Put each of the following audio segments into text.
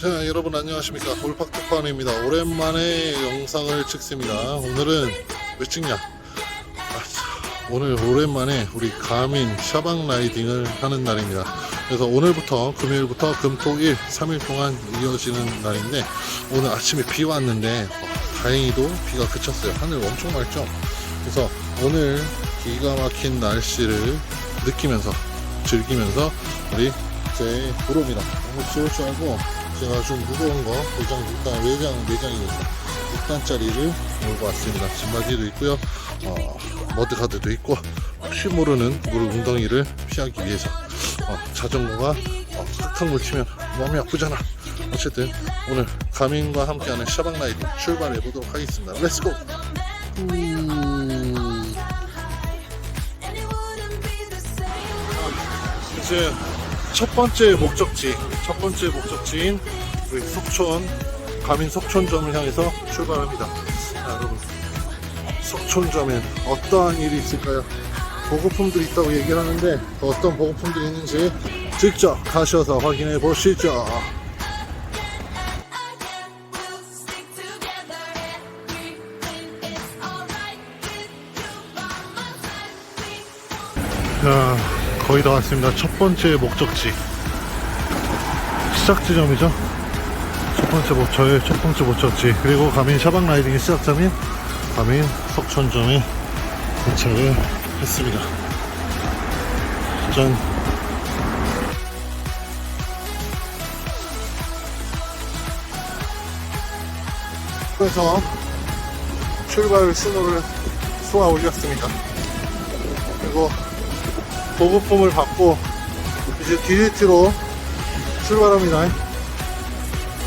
자, 여러분 안녕하십니까? 돌팍특파원입니다. 오랜만에 영상을 찍습니다. 오늘은 왜 찍냐? 아, 참, 오늘 오랜만에 우리 가민 샤방 라이딩을 하는 날입니다. 그래서 오늘부터 금요일부터 금토일 3일 동안 이어지는 날인데 오늘 아침에 비 왔는데 어, 다행히도 비가 그쳤어요. 하늘 엄청 맑죠? 그래서 오늘 기가 막힌 날씨를 느끼면서 즐기면서 우리 제 부릅니다. 너무 좋을 줄 알고 제가 좀 무거운 거 도장 일단 외장 내장이니까 6단짜리를 몰고 왔습니다. 진바지도 있고요. 어, 머드가드도 있고 혹시 모르는 물 웅덩이를 피하기 위해서 어, 자전거가 어, 탁탁 물 치면 몸이 아프잖아. 어쨌든 오늘 가민과 함께하는 샤방 라이딩 출발해 보도록 하겠습니다. 렛츠고 음... 이제 첫 번째 목적지, 첫 번째 목적지인 우리 속촌, 가민 속촌점을 향해서 출발합니다. 자, 여러분, 속촌점엔 어떠한 일이 있을까요? 보급품들이 있다고 얘기를 하는데 어떤 보급품들이 있는지 직접 가셔서 확인해 보시죠. 자, 거의 다 왔습니다. 첫 번째 목적지. 시작 지점이죠. 첫 번째 목, 저의 첫 번째 목적지. 그리고 가민 샤방 라이딩의 시작점인 가민 석촌점에 도착을 했습니다. 짠. 그래서 출발 신호를 쏘아 올렸습니다. 그리고 보급품을 받고 이제 DDT로 출발합니다.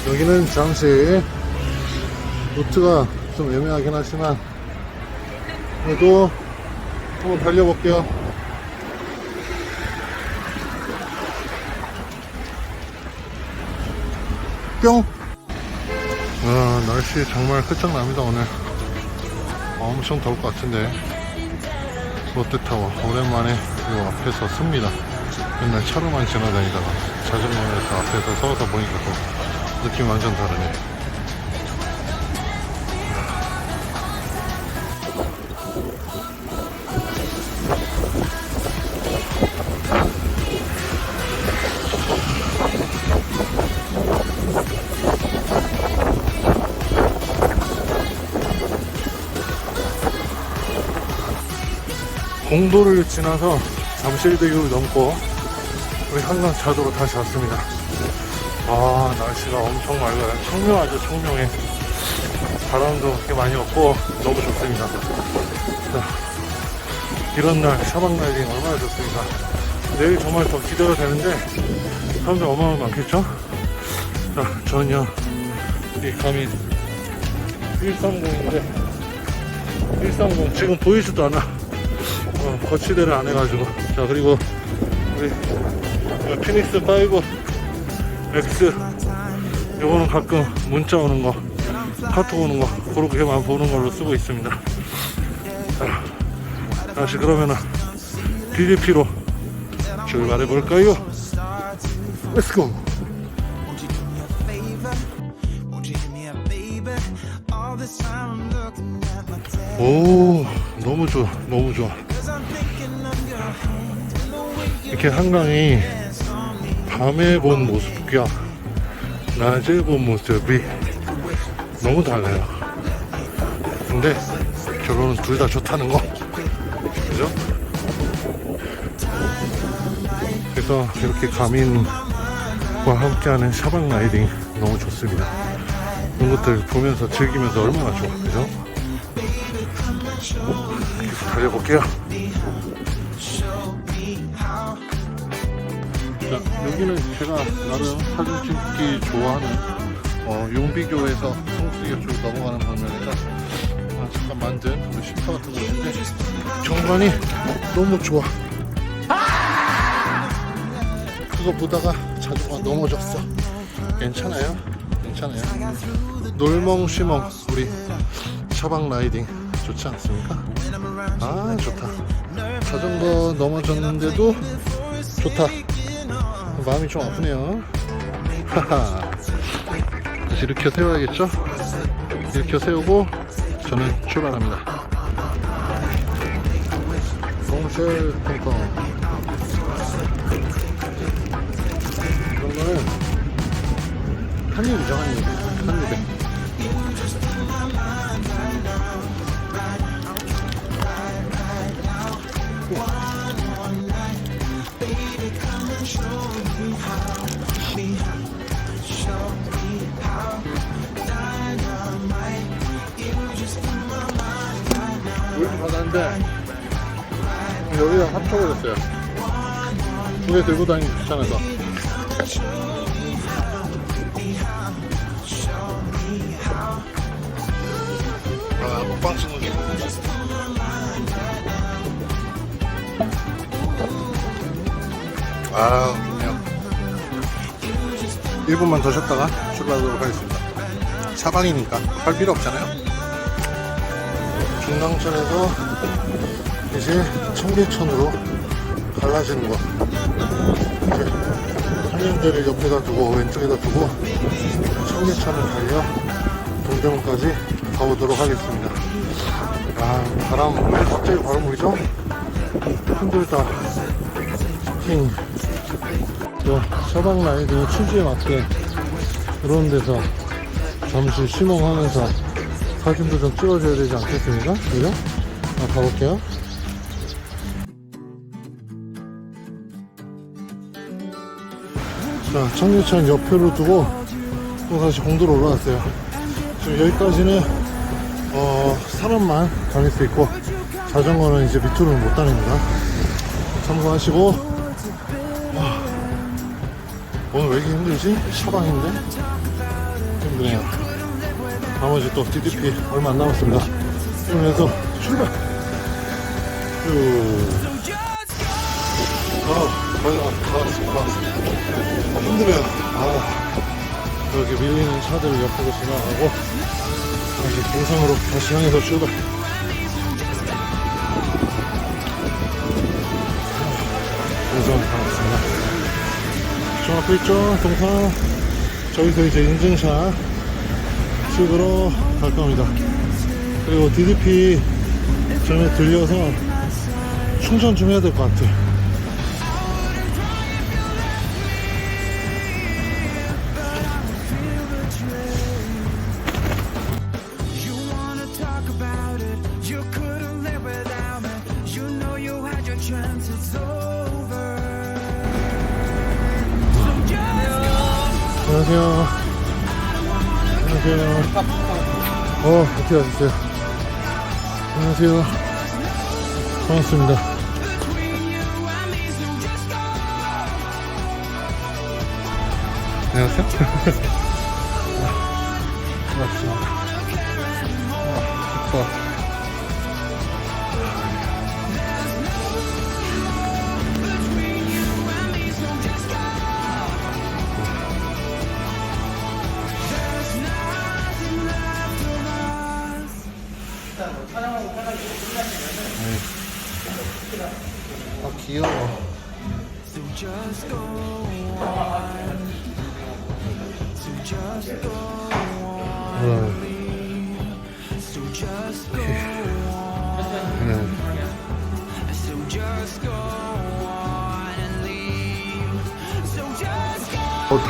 여기는 잠시 루트가 좀 애매하긴 하지만 그래도 한번 달려볼게요. 뿅! 아, 날씨 정말 끝장납니다, 오늘. 엄청 더울 것 같은데. 롯데타워. 오랜만에 이 앞에서 씁니다. 맨날 차로만 지나다니다가 자전거에서 앞에서 서서 보니까 또 느낌 완전 다르네 공도를 지나서 잠실대교를 넘고 우리 한강 차도로 다시 왔습니다. 아 날씨가 엄청 맑아요. 청명하죠 청명해. 바람도 꽤 많이 없고 너무 좋습니다. 자, 이런 날 샤방 라이딩 얼마나 좋습니까? 내일 정말 더 기대가 되는데 사람들 어마어마 많겠죠? 자 저는요 이 감이 130인데 130 지금 보이지도 않아 어, 거치대를 안 해가지고. 자 그리고 우리 어, 피닉스 5 X 요거는 가끔 문자 오는 거 카톡 오는 거 그렇게만 보는 걸로 쓰고 있습니다. 자, 다시 그러면은 DDP로 출발해 볼까요? My tab. 오 너무 좋아 너무 좋아 이렇게 한강이. 밤에 본 모습과 낮에 본 모습이 너무 달라요. 근데 결론은 둘 다 좋다는 거. 그죠? 그래서 이렇게 가민과 함께하는 샤방 라이딩 너무 좋습니다. 이런 것들 보면서 즐기면서 얼마나 좋아. 그죠? 계속 달려볼게요. 자, 여기는 제가 나름 사진 찍기 좋아하는 어, 용비교에서 성수기가 쭉 넘어가는 방면에서 아, 잠깐 만든 우리 쉼터 같은 곳인데 경관이 너무 좋아. 그거 보다가 자전거가 넘어졌어. 괜찮아요? 괜찮아요. 놀멍쉬멍 우리 차박 라이딩 좋지 않습니까? 아 좋다. 자전거 넘어졌는데도 좋다. 마음이 좀 아프네요. 하하. 다시 일으켜 세워야겠죠? 일으켜 세우고 저는 출발합니다. 동실 통통. 이런 거는 한입이죠, 한입. 받았는데 여기다 합쳐버렸어요. 두 개 들고 다니기 귀찮아서. 아, 먹방 게. 아, 그냥 1분만 더 쉬었다가 출발하도록 하겠습니다. 사방이니까 할 필요 없잖아요. 중랑천에서 이제 청계천으로 갈라지는 거. 이제 한양대를 옆에다 두고 왼쪽에다 두고 청계천을 달려 동대문까지 가보도록 하겠습니다. 아 바람 왜 갑자기 바람 불죠? 힘들다. 또 서방 라이딩 취지에 맞게 그런 데서 잠시 심호하면서 사진도 좀 찍어줘야 되지 않겠습니까? 그죠? 아, 가볼게요. 자, 청계천 옆으로 두고 또 다시 공도로 올라왔어요. 지금 여기까지는 어, 사람만 다닐 수 있고 자전거는 이제 밑으로는 못 다닙니다. 참고하시고 아, 오늘 왜 이렇게 힘들지? 샤방인데? 힘드네요. 나머지 또 DDP 얼마 안 남았습니다. 그래서 출발! 쭉. 아, 거의 다, 다 왔습니다. 다 왔습니다. 힘드네요. 아, 이렇게 밀리는 차들 옆으로 지나가고, 다시 동상으로 다시 향해서 출발. 동상 반갑습니다. 저 앞에 있죠? 동상. 저기서 이제 인증샷 찍으러 갈 겁니다. 그리고 DDP 전에 들려서 충전 좀 해야 될 것 같아. 안녕하세요. 안녕하세요. 어, 어떻게 하셨어요? 안녕하세요. 반갑습니다. 안녕하세요. 반갑습니다. 아, 좋다.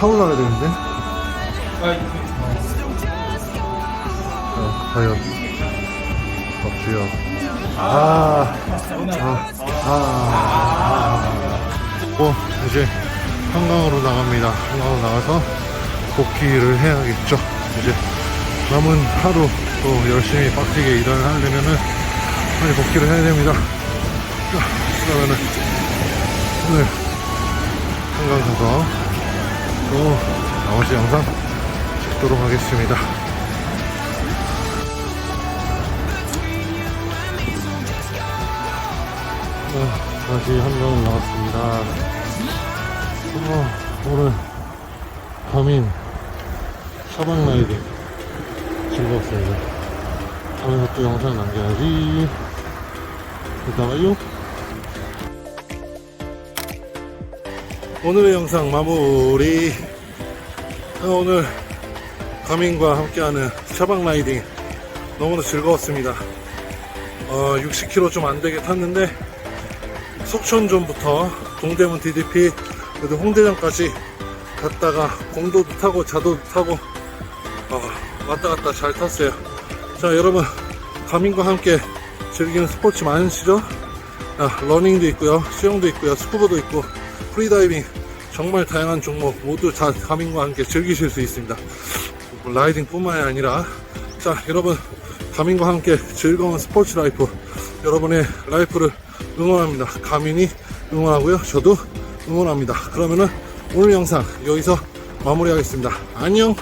타고 나가야 되는데? 어, 과연. 어, 주여. 아, 아, 아, 아. 어, 이제 한강으로 나갑니다. 한강으로 나가서 복귀를 해야겠죠. 이제 남은 하루 또 열심히 빡세게 일을 하려면은 빨리 복귀를 해야 됩니다. 자, 그러면은 오늘 한강 가서 또 나머지 영상 찍도록 하겠습니다. 어, 다시 한강을 나왔습니다. 어, 오늘 밤인 사방 라이딩 즐거웠습니다. 다음에 또 영상 남겨야지. 이따가요. 오늘의 영상 마무리. 아, 오늘 가민과 함께하는 샤방 라이딩 너무나 즐거웠습니다. 어, 60km 좀 안 되게 탔는데 속천존부터 동대문 DDP 그리고 홍대장까지 갔다가 공도도 타고 자도도 타고 어, 왔다 갔다 잘 탔어요. 자 여러분 가민과 함께 즐기는 스포츠 많으시죠? 아, 러닝도 있고요, 수영도 있고요, 스쿠버도 있고 프리다이빙 정말 다양한 종목 모두 다 가민과 함께 즐기실 수 있습니다. 뭐 라이딩 뿐만이 아니라 자 여러분 가민과 함께 즐거운 스포츠 라이프 여러분의 라이프를 응원합니다. 가민이 응원하고요. 저도 응원합니다. 그러면은 오늘 영상 여기서 마무리하겠습니다. 안녕.